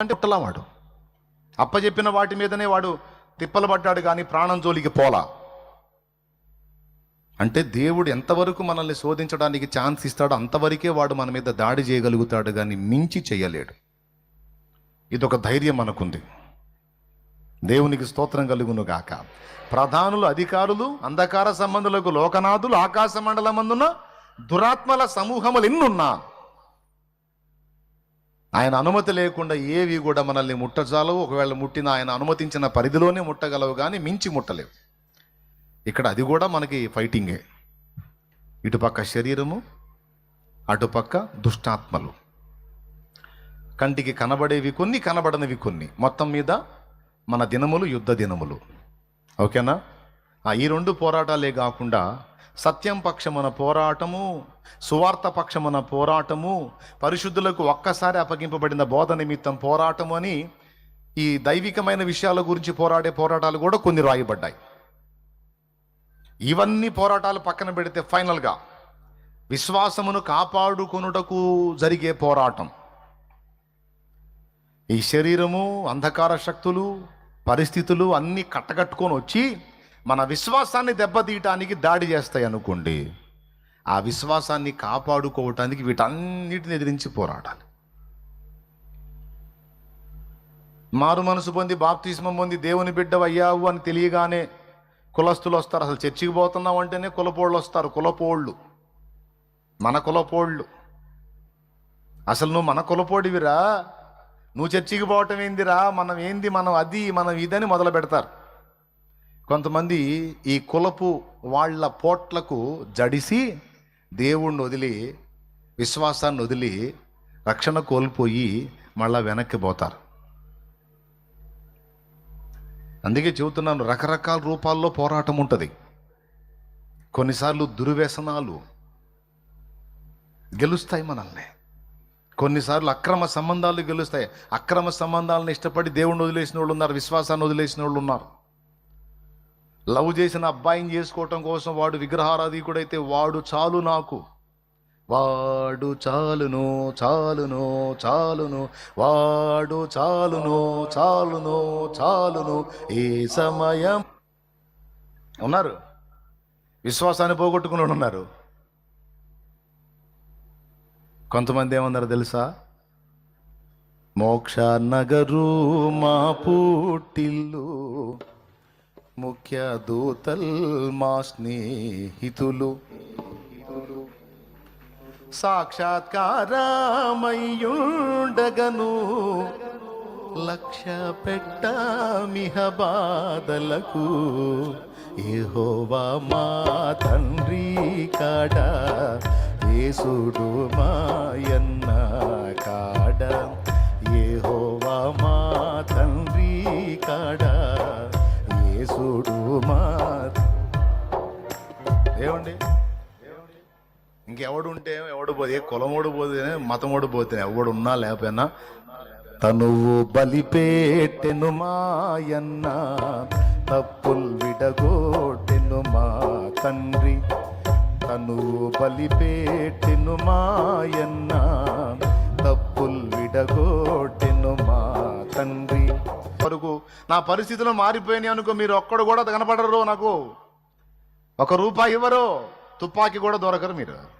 అంటే పుట్టలా వాడు. అప్పచెప్పిన వాటి మీదనే వాడు తిప్పలు పడ్డాడు కానీ ప్రాణం జోలికి పోలా. అంటే దేవుడు ఎంతవరకు మనల్ని శోధించడానికి ఛాన్స్ ఇస్తాడో అంతవరకే వాడు మన మీద దాడి చేయగలుగుతాడు కానీ మించి చేయలేడు ఇదొక ధైర్యం మనకుంది. దేవునికి స్తోత్రం కలుగును గాక. ప్రధానులు అధికారులు అంధకార సంబంధులకు లోకనాథులు ఆకాశ మండలమందున దురాత్మల సమూహములు ఎన్నున్నా ఆయన అనుమతి లేకుండా ఏవి కూడా మనల్ని ముట్టజాలవు. ఒకవేళ ముట్టిన ఆయన అనుమతించిన పరిధిలోనే ముట్టగలవు కానీ మించి ముట్టలేవు. ఇక్కడ అది కూడా మనకి ఫైటింగే. ఇటుపక్క శరీరము అటుపక్క దుష్టాత్మలు. కంటికి కనబడేవి కొన్ని కనబడనివి కొన్ని. మొత్తం మీద మన దినములు యుద్ధ దినములు. ఓకేనా? ఈ రెండు పోరాటాలే కాకుండా సత్యం పక్షమున పోరాటము సువార్త పక్షమున పోరాటము పరిశుద్ధులకు ఒక్కసారి అప్పగింపబడిన బోధ నిమిత్తం పోరాటము అని ఈ దైవికమైన విషయాల గురించి పోరాడే పోరాటాలు కూడా కొన్ని రాయబడ్డాయి. ఇవన్నీ పోరాటాలు పక్కన పెడితే ఫైనల్గా విశ్వాసమును కాపాడుకొనుటకు జరిగే పోరాటం. ఈ శరీరము అంధకార శక్తులు పరిస్థితులు అన్నీ కట్టకట్టుకొని వచ్చి మన విశ్వాసాన్ని దెబ్బతీయటానికి దాడి చేస్తాయి అనుకోండి ఆ విశ్వాసాన్ని కాపాడుకోవటానికి వీటన్నిటిని ఎదిరించి పోరాడాలి మారు మనసు పొంది బాప్తిస్మం పొంది దేవుని బిడ్డ అయ్యావు అని తెలియగానే కులస్తులు వస్తారు. అసలు చర్చికి పోతున్నాం అంటేనే కులపోళ్ళు వస్తారు. కులపోళ్ళు. మన కులపోళ్ళు. అసలు నువ్వు మన కులపోడివిరా? నువ్వు చర్చికి పోవటం ఏందిరా? మనం ఏంది? మనం అది మనం ఇదని మొదలు పెడతారు కొంతమంది ఈ కులపు వాళ్ళ పోట్లకు జడిసి దేవుణ్ణి వదిలి విశ్వాసాన్ని వదిలి రక్షణ కోల్పోయి మళ్ళా వెనక్కి పోతారు. అందుకే చెబుతున్నాను రకరకాల రూపాల్లో పోరాటం ఉంటుంది. కొన్నిసార్లు దుర్వ్యసనాలు గెలుస్తాయి మనల్ని. కొన్నిసార్లు అక్రమ సంబంధాలు గెలుస్తాయి. అక్రమ సంబంధాలను ఇష్టపడి దేవుణ్ణి వదిలేసిన వాళ్ళు ఉన్నారు విశ్వాసాన్ని వదిలేసిన వాళ్ళు ఉన్నారు. లవ్ చేసిన అబ్బాయిని చేసుకోవటం కోసం వాడు విగ్రహారాధికుడైతే వాడు చాలు నాకు. వాడు చాలును చాలును చాలును వాడు చాలును చాలును చాలును. ఈ సమయం ఉన్నారు. విశ్వాసాన్ని పోగొట్టుకుని ఉన్నారు. కొంతమంది ఏమన్నారు తెలుసా? మోక్ష నగరు మా పుట్టిల్లు. ముఖ్య దూతల్ మా స్నేహితులు. సాక్షాత్కారమయ్యుండగను. లక్ష పెట్టమిహ బాధలకు ఏహోవా మా తండ్రి కాడ. యేసుడు మాయన్న మా ఏమండి? ఇంకెవడు ఉంటే ఎవడు పోతే ఏ కులమోడు పోతేనే మతమోడు పోతేనే ఎవడు ఉన్నా లేకపోయినా. తనువు బలిపేటెను మాయన్న తప్పుల్ విడగోటెను మా తండ్రి. తనువు బలిపేటెను మాయన్న నా పరిస్థితులు మారిపోయినాయి అనుకో మీరు ఒక్కడు కూడా కనపడరు నాకు. ఒక రూపాయి ఇవ్వరు తుపాకీ కూడా దొరకరు మీరు.